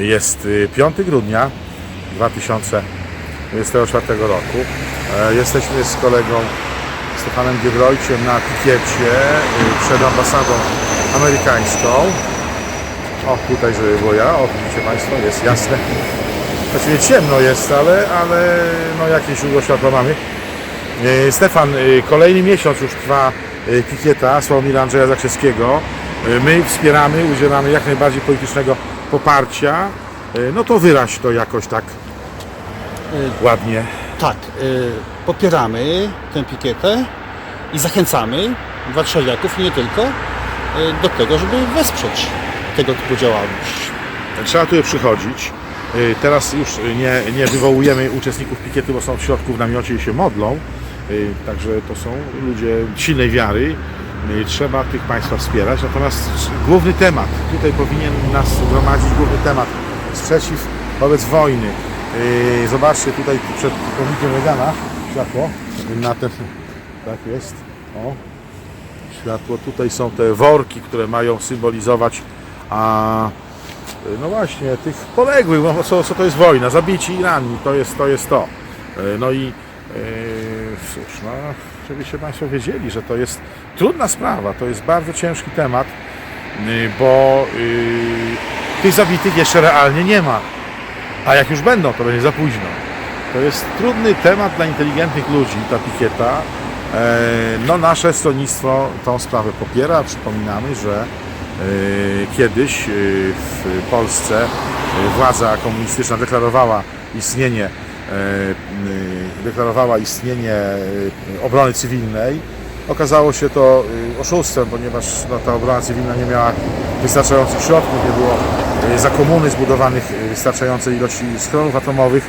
Jest y, 5 grudnia 2024 roku. E, Jesteśmy z kolegą Stefanem Giedroyciem na pikiecie y, przed ambasadą amerykańską. O, tutaj, żeby było ja. O, widzicie Państwo, jest jasne. Właściwie ciemno jest, ale, ale no jakieś źródło światła mamy. E, Stefan, e, kolejny miesiąc już trwa e, pikieta Sławomira Andrzeja Zakrzewskiego. E, My wspieramy, udzielamy jak najbardziej politycznego poparcia. E, No to wyraź to jakoś tak ładnie. Tak, popieramy tę pikietę i zachęcamy warszawiaków i nie tylko do tego, żeby wesprzeć tego typu działalność. Trzeba tu przychodzić. E, Teraz już nie, nie wywołujemy uczestników pikiety, bo są w środku w namiocie i się modlą. E, Także to są ludzie silnej wiary. E, Trzeba tych Państwa wspierać. Natomiast główny temat, tutaj powinien nas gromadzić główny temat. Sprzeciw wobec wojny. E, Zobaczcie tutaj przed pomnikiem Regana światło na ten. Tak jest. O, światło. Tutaj są te worki, które mają symbolizować a no właśnie, tych poległych, no co, co to jest wojna, zabici i ranni, to jest to. Jest to. No i e, cóż, no, żebyście Państwo wiedzieli, że to jest trudna sprawa, to jest bardzo ciężki temat, y, bo y, tych zabitych jeszcze realnie nie ma. A jak już będą, to będzie za późno. To jest trudny temat dla inteligentnych ludzi, ta pikieta. E, No nasze stronnictwo tą sprawę popiera. Przypominamy, że e, kiedyś e, w Polsce władza komunistyczna deklarowała istnienie deklarowała istnienie e, obrony cywilnej. Okazało się to e, oszustwem, ponieważ no, ta obrona cywilna nie miała wystarczających środków, nie było e, za komuny zbudowanych e, wystarczającej ilości schronów atomowych.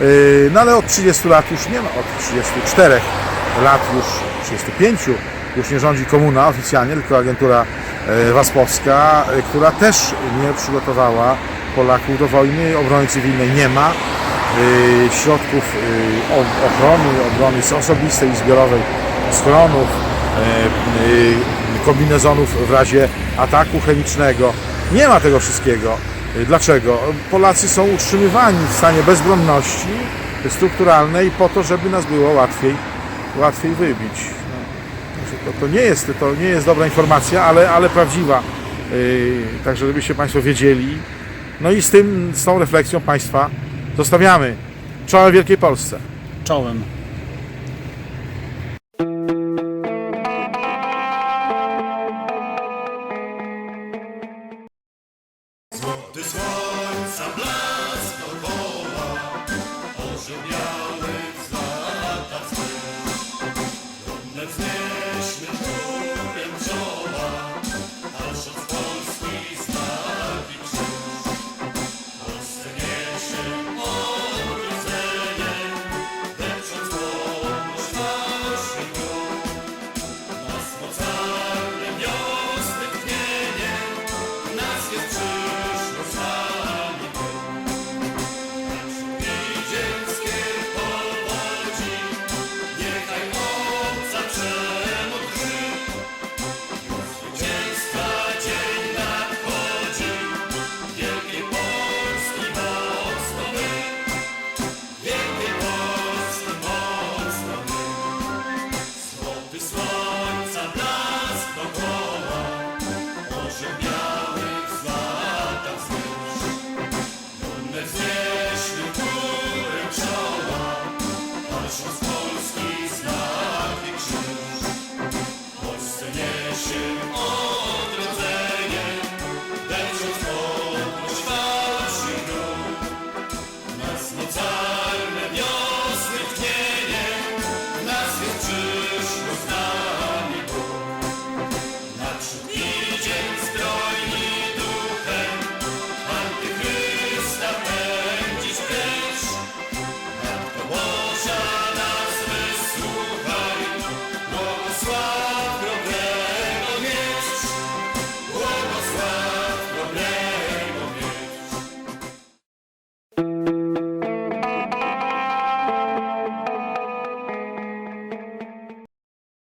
E, No ale od 30 lat już nie ma, od 34 lat już, 35 już nie rządzi komuna oficjalnie, tylko agentura e, waspowska, e, która też nie przygotowała Polaków do wojny. Obrony cywilnej nie ma. E, Środków o- ochrony, obrony osobistej i zbiorowej, schronów, e, kombinezonów w razie ataku chemicznego. Nie ma tego wszystkiego. Dlaczego? Polacy są utrzymywani w stanie bezbronności strukturalnej po to, żeby nas było łatwiej, łatwiej wybić. Także To, to, nie jest, to nie jest dobra informacja, ale, ale prawdziwa. Także żebyście Państwo wiedzieli. No i z tym, z tą refleksją Państwa Zostawiamy. Czołem Wielkiej Polsce. Czołem. Złoty słońca blask woła, ożywiał.